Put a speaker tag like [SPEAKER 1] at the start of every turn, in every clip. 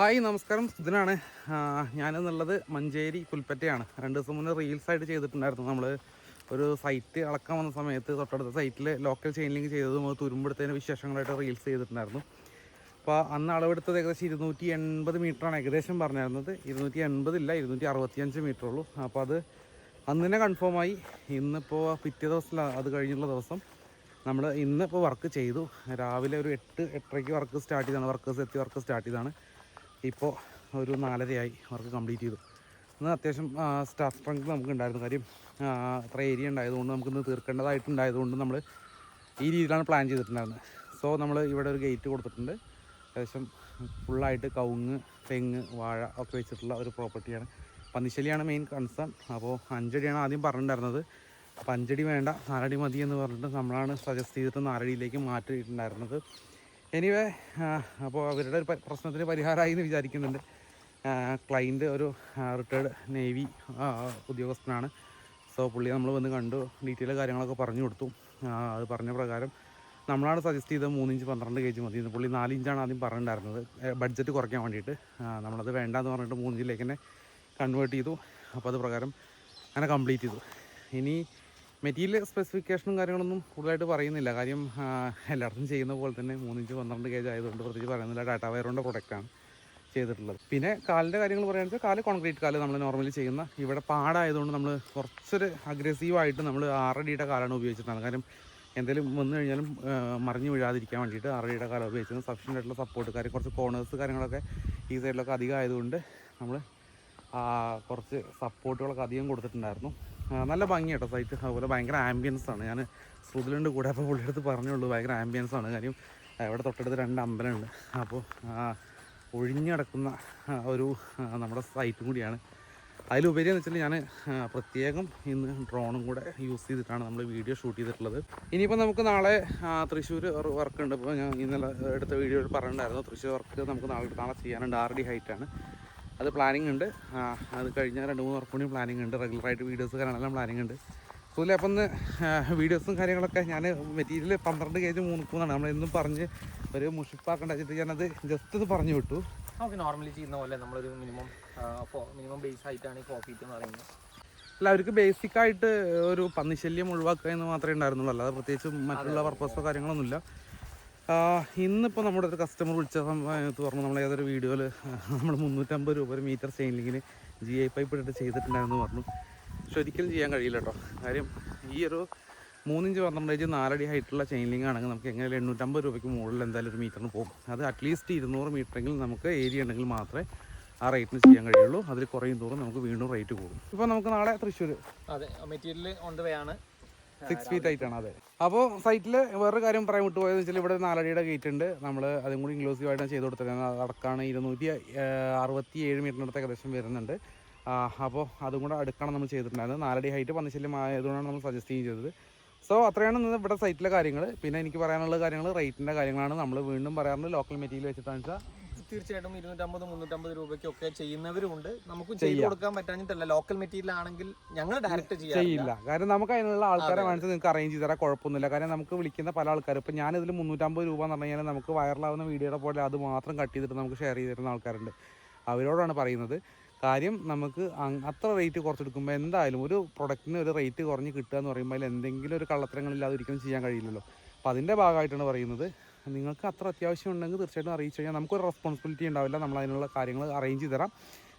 [SPEAKER 1] Hi നമസ്കാരം. ഇതിനാണ് ഞാനെന്നുള്ളത് മഞ്ചേരി പുൽപ്പറ്റയാണ്. രണ്ട് ദിവസം മുന്നേ റീൽസ് ആയിട്ട് ചെയ്തിട്ടുണ്ടായിരുന്നു നമ്മൾ ഒരു സൈറ്റ് അളക്കാൻ വന്ന സമയത്ത് തൊട്ടടുത്ത സൈറ്റിൽ ലോക്കൽ ചെയിനിലിങ് ചെയ്തതും അത് തുരുമ്പെടുത്തതിന് വിശേഷങ്ങളായിട്ട് റീൽസ് ചെയ്തിട്ടുണ്ടായിരുന്നു. അപ്പോൾ അന്ന് അളവെടുത്തത് ഏകദേശം ഇരുന്നൂറ്റി എൺപത് മീറ്ററാണ് ഏകദേശം പറഞ്ഞിരുന്നത്. ഇരുന്നൂറ്റി എൺപതില്ല ഇരുന്നൂറ്റി അറുപത്തിയഞ്ച് മീറ്റർ ഉള്ളൂ. അപ്പോൾ അത് അന്ന് തന്നെ കൺഫേമായി ഇന്നിപ്പോൾ പിറ്റേ ദിവസം അത് കഴിഞ്ഞുള്ള ദിവസം. നമ്മൾ ഇന്നിപ്പോൾ വർക്ക് ചെയ്തു. രാവിലെ ഒരു എട്ട് എട്ടരയ്ക്ക് വർക്ക് സ്റ്റാർട്ട് ചെയ്താണ് വർക്കേഴ്സ് എത്തി വർക്ക് സ്റ്റാർട്ട് ചെയ്താണ് ഇപ്പോൾ ഒരു നാലരയായി വർക്ക് കംപ്ലീറ്റ് ചെയ്തു. ഇന്ന് അത്യാവശ്യം സ്റ്റാഫ് സ്ട്രെങ്ത് നമുക്ക് ഉണ്ടായിരുന്നു കാര്യം അത്ര ഏരിയ ഉണ്ടായതുകൊണ്ട് നമുക്കിന്ന് തീർക്കേണ്ടതായിട്ടുണ്ടായതുകൊണ്ട് നമ്മൾ ഈ രീതിയിലാണ് പ്ലാൻ ചെയ്തിട്ടുണ്ടായിരുന്നത്. സോ നമ്മൾ ഇവിടെ ഒരു ഗേറ്റ് കൊടുത്തിട്ടുണ്ട്. ഏകദേശം ഫുള്ളായിട്ട് കവുങ്ങ് തെങ്ങ് വാഴ ഒക്കെ വെച്ചിട്ടുള്ള ഒരു പ്രോപ്പർട്ടിയാണ് പന്നിശ്ശലിയാണ് മെയിൻ കൺസേൺ അപ്പോൾ അഞ്ചടിയാണ് ആദ്യം പറഞ്ഞിട്ടുണ്ടായിരുന്നത്. അപ്പോൾ അഞ്ചടി വേണ്ട നാലടി മതി എന്ന് പറഞ്ഞിട്ട് നമ്മളാണ് സജസ്റ്റ് ചെയ്തിട്ട് നാലടിയിലേക്ക് മാറ്റിയിട്ടുണ്ടായിരുന്നത്. എനിവേ അപ്പോൾ അവരുടെ ഒരു പ്രശ്നത്തിന് പരിഹാരമായി എന്ന് വിചാരിക്കുന്നുണ്ട്. ക്ലൈന്റ് ഒരു റിട്ടയർഡ് നേവി ഉദ്യോഗസ്ഥനാണ്. സോ പുള്ളിയെ നമ്മൾ വന്ന് കണ്ടു ഡീറ്റെയിൽ കാര്യങ്ങളൊക്കെ പറഞ്ഞു കൊടുത്തു. അത് പറഞ്ഞ പ്രകാരം നമ്മളാണ് സജസ്റ്റ് ചെയ്തത് മൂന്നിഞ്ച് പന്ത്രണ്ട് കെ ജി മതി പുള്ളി നാലിഞ്ചാണ് ആദ്യം പറഞ്ഞിട്ടുണ്ടായിരുന്നത്. ബഡ്ജറ്റ് കുറയ്ക്കാൻ വേണ്ടിയിട്ട്. നമ്മളത് വേണ്ടാന്ന് പറഞ്ഞിട്ട് മൂന്നിഞ്ചിലേക്ക് തന്നെ കൺവേർട്ട് ചെയ്തു. അപ്പോൾ അത് പ്രകാരം അങ്ങനെ കംപ്ലീറ്റ് ചെയ്തു. ഇനി മെറ്റീരിയൽ സ്പെസിഫിക്കേഷനും കാര്യങ്ങളൊന്നും കൂടുതലായിട്ട് പറയുന്നില്ല. കാര്യം എല്ലായിടത്തും ചെയ്യുന്ന പോലെ തന്നെ മൂന്നിഞ്ച് പന്ത്രണ്ട് കേജ് ആയതുകൊണ്ട് പ്രത്യേകിച്ച് പറയുന്നില്ല. ടാറ്റ വയറിന്റെ പ്രൊഡക്റ്റാണ് ചെയ്തിട്ടുള്ളത്. പിന്നെ കാലിന്റെ കാര്യങ്ങൾ പറയുകയാണെന്ന് വെച്ചാൽ കാൽ കോൺക്രീറ്റ് കാൽ നമ്മൾ നോർമലി ചെയ്യുന്ന ഇവിടെ പാടായതുകൊണ്ട് നമ്മൾ കുറച്ചൊരു അഗ്രസീവായിട്ട് നമ്മൾ ആറടിയുടെ കാലാണ് ഉപയോഗിച്ചിട്ടുള്ളത് കാരണം എന്തെങ്കിലും വന്നു കഴിഞ്ഞാലും മറിഞ്ഞു വീഴാതിരിക്കാൻ വേണ്ടിയിട്ട് ആറടിയുടെ കാലം ഉപയോഗിച്ചത് സഫീഷ്യന്റ് ആയിട്ടുള്ള സപ്പോർട്ട് കാര്യം കുറച്ച് കോണേഴ്സ് കാര്യങ്ങളൊക്കെ ഈ സൈഡിലൊക്കെ അധികം ആയതുകൊണ്ട് നമ്മൾ കുറച്ച് സപ്പോർട്ടുകളൊക്കെ അധികം കൊടുത്തിട്ടുണ്ടായിരുന്നു. നല്ല ഭംഗി കേട്ടോ സൈറ്റ് അതുപോലെ ഭയങ്കര ആംബിയൻസ് ആണ്. ഞാൻ ശ്രുതിലുണ്ട് കൂടെ അപ്പോൾ പുള്ളിയെടുത്ത് പറഞ്ഞുള്ളൂ ഭയങ്കര ആംബിയൻസ് ആണ്. കാര്യം ഇവിടെ തൊട്ടടുത്ത് രണ്ട് അമ്പലമുണ്ട്. അപ്പോൾ ഒഴിഞ്ഞു കിടക്കുന്ന ആ, ഒരു നമ്മുടെ സൈറ്റും കൂടിയാണ്. അതിലുപരി എന്ന് വെച്ചാൽ ഞാൻ പ്രത്യേകം ഇന്ന് ഡ്രോണും കൂടെ യൂസ് ചെയ്തിട്ടാണ് നമ്മൾ വീഡിയോ ഷൂട്ട് ചെയ്തിട്ടുള്ളത്. ഇനിയിപ്പോൾ നമുക്ക് നാളെ തൃശ്ശൂർ വർക്ക് ഉണ്ട്. ഇപ്പോൾ ഞാൻ ഇന്നലെ എടുത്ത വീഡിയോയിൽ പറഞ്ഞിട്ടുണ്ടായിരുന്നു തൃശ്ശൂർ വർക്ക് നമുക്ക് നാളെ നാളെ ചെയ്യാനുണ്ട്. ആർ ഡി ഹൈറ്റാണ് അത് പ്ലാനിങ് ഉണ്ട്. അത് കഴിഞ്ഞാൽ രണ്ട് മൂന്ന് ഉറപ്പുണി പ്ലാനിങ് ഉണ്ട്. റെഗുലറായിട്ട് വീഡിയോസ് കാണാനെല്ലാം പ്ലാനിങ് ഉണ്ട്. അതുപോലെ അപ്പം ഒന്ന് വീഡിയോസും കാര്യങ്ങളൊക്കെ ഞാൻ മെറ്റീരിയൽ പന്ത്രണ്ട് കെ ജി മൂന്ന് മൂന്നാണ് നമ്മളെന്നും പറഞ്ഞ് ഒരു മുഷിപ്പാക്കേണ്ട വെച്ചിട്ട് ഞാനത് ജസ്റ്റ് ഇത് പറഞ്ഞു വിട്ടു.
[SPEAKER 2] നമുക്ക് നോർമലി ചെയ്യുന്ന പോലെ നമ്മളൊരു മിനിമം മിനിമം ബേസ് ആയിട്ടാണ് ഈ കോഫി എന്ന് പറയുന്നത്.
[SPEAKER 1] അല്ല അവർക്ക് ബേസിക് ആയിട്ട് ഒരു പന്നിശല്യം ഒഴിവാക്കുക എന്ന് മാത്രമേ ഉണ്ടായിരുന്നുള്ളൂ. അല്ലാതെ പ്രത്യേകിച്ച് മറ്റുള്ള പർപ്പസോ കാര്യങ്ങളൊന്നുമില്ല. ഇന്നിപ്പോൾ നമ്മുടെ ഒരു കസ്റ്റമർ വിളിച്ച സമയത്ത് പറഞ്ഞു. നമ്മൾ ഏതൊരു വീഡിയോയിൽ നമ്മൾ മുന്നൂറ്റമ്പത് രൂപ ഒരു മീറ്റർ സ്റ്റെയിനിങ്ങിന് ജി ഐ പൈപ്പ് ഇട്ടിട്ട് ചെയ്തിട്ടുണ്ടായിരുന്നു പറഞ്ഞു. പക്ഷെ ഒരിക്കലും ചെയ്യാൻ കഴിയില്ല കേട്ടോ. കാര്യം ഈ ഒരു മൂന്നിഞ്ച് പന്ത്രണ്ട് ഇഞ്ച് നാലടി ഹൈറ്റുള്ള ചെയിൻ ആണെങ്കിൽ നമുക്ക് എങ്ങനെയാലും എണ്ണൂറ്റമ്പത് രൂപയ്ക്ക് മുകളിൽ എന്തായാലും ഒരു മീറ്ററിന് പോകും. അത് അറ്റ്ലീസ്റ്റ് ഇരുന്നൂറ് മീറ്ററെങ്കിലും നമുക്ക് ഏരിയ ഉണ്ടെങ്കിൽ മാത്രമേ ആ റേറ്റിന് ചെയ്യാൻ കഴിയുള്ളൂ. അതിൽ കുറയും തോറും നമുക്ക് വീണ്ടും റേറ്റ് കൂടും. ഇപ്പോൾ നമുക്ക് നാളെ തൃശ്ശൂർ
[SPEAKER 2] അതെ മെറ്റീരിയൽ ആണ്.
[SPEAKER 1] സിക്സ് ഫീറ്റ് ആയിട്ടാണ് അതെ. അപ്പോൾ സൈറ്റിൽ വേറൊരു കാര്യം പറയാൻ വിട്ടുപോയെന്ന് വെച്ചാൽ ഇവിടെ നാലടിയുടെ ഗേറ്റ് ഉണ്ട്. നമ്മൾ അതും കൂടി ഇൻക്ലൂസീവ് ആയിട്ടാണ് ചെയ്ത് കൊടുത്തിരുന്നത് അടക്കാണ് ഇരുന്നൂറ്റി അറുപത്തി ഏഴ് മീറ്ററിനടുത്ത് ഏകദേശം വരുന്നുണ്ട്. അപ്പോൾ അതും കൂടെ അടുക്കാണ് നമ്മൾ ചെയ്തിട്ടുണ്ടായിരുന്നത്. നാലടി ഹൈറ്റ് പന്നിശല്യം ആയതുകൊണ്ടാണ് നമ്മൾ സജസ്റ്റ് ചെയ്തത്. സോ അത്രയാണ് ഇന്ന് ഇവിടെ സൈറ്റിലെ കാര്യങ്ങൾ പിന്നെ എനിക്ക് പറയാനുള്ള കാര്യങ്ങൾ റേറ്റിന്റെ കാര്യങ്ങളാണ്. നമ്മൾ വീണ്ടും പറയാറുണ്ട് ലോക്കൽ മെറ്റീരിയൽ വെച്ചിട്ടാണെന്ന് വെച്ചാൽ
[SPEAKER 2] തീർച്ചയായിട്ടും ഇരുന്നൂറ്റമ്പത് മുന്നൂറ്റമ്പത് രൂപയ്ക്കൊക്കെ ചെയ്യുന്നവരുണ്ട് നമുക്കും ചെയ്തു കൊടുക്കാൻ പറ്റാഞ്ഞിട്ടല്ല. ലോക്കൽ മെറ്റീരിയൽ ആണെങ്കിൽ ഞങ്ങൾ ഡയറക്റ്റ് ചെയ്യാം
[SPEAKER 1] ചെയ്യില്ല. കാരണം നമുക്ക് അതിനുള്ള ആൾക്കാരെ വേണമെങ്കിൽ നിങ്ങൾക്ക് അറേഞ്ച് ചെയ്ത് കുഴപ്പമൊന്നുമില്ല. കാരണം നമുക്ക് വിളിക്കുന്ന പല ആൾക്കാർ ഇപ്പൊ ഞാൻ ഞാനിതിൽ മുന്നൂറ്റമ്പത് രൂപ എന്ന് പറഞ്ഞാൽ കഴിഞ്ഞാൽ നമുക്ക് വൈറലാവുന്ന വീഡിയോയുടെ പോലെ അത് മാത്രം കട്ട് ചെയ്തിട്ട് നമുക്ക് ഷെയർ ചെയ്തിരുന്ന ആൾക്കാരുണ്ട്. അവരോടാണ് പറയുന്നത്. കാര്യം നമുക്ക് അത്ര റേറ്റ് കുറച്ചെടുക്കുമ്പോൾ എന്തായാലും ഒരു പ്രൊഡക്റ്റിന് ഒരു റേറ്റ് കുറഞ്ഞ് കിട്ടുക എന്ന് പറയുമ്പോൾ അതിൽ എന്തെങ്കിലും ഒരു കള്ളത്തരങ്ങളില്ലാതെ ഒരിക്കലും ചെയ്യാൻ കഴിയില്ലല്ലോ. അപ്പോൾ അതിന്റെ ഭാഗമായിട്ടാണ് പറയുന്നത്. നിങ്ങൾക്ക് അത്ര അത്യാവശ്യം ഉണ്ടെങ്കിൽ തീർച്ചയായിട്ടും അറിയിച്ചു കഴിഞ്ഞാൽ നമുക്കൊരു റെസ്പോൺസിബിലിറ്റി ഉണ്ടാവില്ല. നമ്മൾ അതിനുള്ള കാര്യങ്ങൾ അറേഞ്ച് ചെയ്ത് തരാം.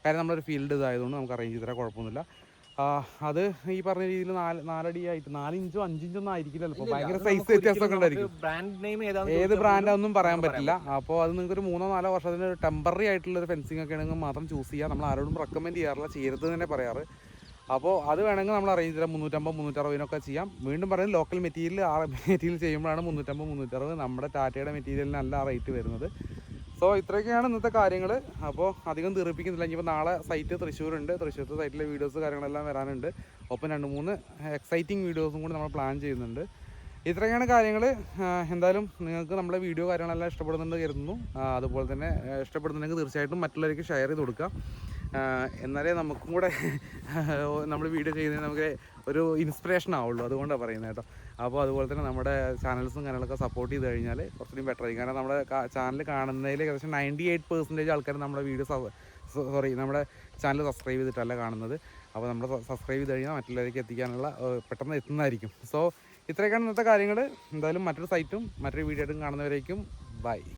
[SPEAKER 1] കാര്യം നമ്മളൊരു ഫീൽഡ് ഇതായതുകൊണ്ട് നമുക്ക് അറേഞ്ച് ചെയ്ത് തരാം. കുഴപ്പമൊന്നുമില്ല. അത് ഈ പറഞ്ഞ രീതിയിൽ നാല് നാലടി ആയിട്ട് നാലിഞ്ചോ അഞ്ചിഞ്ചോ ഒന്നും ആയിരിക്കില്ല ചിലപ്പോൾ ഭയങ്കര സൈസ് വ്യത്യാസമൊക്കെ ഉണ്ടായിരിക്കും. ഏത് ബ്രാൻഡാണെന്നും പറയാൻ പറ്റില്ല. അപ്പോൾ അത് നിങ്ങൾക്ക് ഒരു മൂന്നോ നാലോ വർഷത്തിന് ടെമ്പററി ആയിട്ടുള്ള ഒരു ഫെൻസിങ് ഒക്കെ ആണെങ്കിൽ മാത്രം ചൂസ് ചെയ്യുക നമ്മൾ ആരോടും റെക്കമെൻഡ് ചെയ്യാറില്ല ചെയ്യരുത് തന്നെ പറയാറ്. അപ്പോൾ അത് വേണമെങ്കിൽ നമ്മൾ അറേഞ്ച് ചെയ്യാം മുന്നൂറ്റമ്പത് മുന്നൂറ്ററുപതിനൊക്കെ ചെയ്യാം. വീണ്ടും പറയുന്നത് ലോക്കൽ മെറ്റീരിയൽ ആ മെറ്റീരിയൽ ചെയ്യുമ്പോഴാണ് മുന്നൂറ്റമ്പത് മുന്നൂറ്ററുപത് നമ്മുടെ ടാറ്റയുടെ മെറ്റീരിയലിനല്ല ആ റേറ്റ് വരുന്നത്. സോ ഇത്രയൊക്കെയാണ് ഇന്നത്തെ കാര്യങ്ങൾ അപ്പോൾ അധികം തീർപ്പിക്കുന്നില്ല ഇനിയിപ്പോൾ നാളെ സൈറ്റ് തൃശ്ശൂരുണ്ട്. തൃശ്ശൂരത്തെ സൈറ്റിലെ വീഡിയോസ് കാര്യങ്ങളെല്ലാം വരാനുണ്ട്. ഒപ്പം രണ്ട് മൂന്ന് എക്സൈറ്റിംഗ് വീഡിയോസും കൂടി നമ്മൾ പ്ലാൻ ചെയ്യുന്നുണ്ട്. ഇത്രയൊക്കെയാണ് കാര്യങ്ങൾ എന്തായാലും നിങ്ങൾക്ക് നമ്മുടെ വീഡിയോ കാര്യങ്ങളെല്ലാം ഇഷ്ടപ്പെടുന്നുണ്ട് കരുതുന്നു. അതുപോലെ തന്നെ ഇഷ്ടപ്പെടുന്നുണ്ടെങ്കിൽ തീർച്ചയായിട്ടും മറ്റുള്ളവർക്ക് ഷെയർ ചെയ്ത് കൊടുക്കുക എന്നാലേ നമുക്കും കൂടെ നമ്മൾ വീഡിയോ ചെയ്യുന്നതിന് നമുക്ക് ഒരു ഇൻസ്പിറേഷൻ ആവുള്ളൂ. അതുകൊണ്ടാണ് പറയുന്നത് കേട്ടോ. അപ്പോൾ അതുപോലെ തന്നെ നമ്മുടെ ചാനൽസും കാര്യങ്ങളൊക്കെ സപ്പോർട്ട് ചെയ്ത് കഴിഞ്ഞാൽ കുറച്ചുകൂടി ബെറ്റർ ആയിരിക്കും. കാരണം നമ്മുടെ ചാനൽ കാണുന്നതിൽ ഏകദേശം നയന്റി എയ്റ്റ് പെർസെന്റേജ് ആൾക്കാർ നമ്മുടെ വീഡിയോ സോറി നമ്മുടെ ചാനൽ സബ്സ്ക്രൈബ് ചെയ്തിട്ടല്ല കാണുന്നത്. അപ്പോൾ നമ്മൾ സബ്സ്ക്രൈബ് ചെയ്ത് കഴിഞ്ഞാൽ മറ്റുള്ളവർക്ക് എത്തിക്കാനുള്ള പെട്ടെന്ന് എത്തുന്നതായിരിക്കും. സോ ഇത്രയൊക്കെയാണ് ഇന്നത്തെ കാര്യങ്ങൾ എന്തായാലും മറ്റൊരു സൈറ്റും മറ്റൊരു വീഡിയോ ആയിട്ടും കാണുന്നവരേക്കും. ബൈ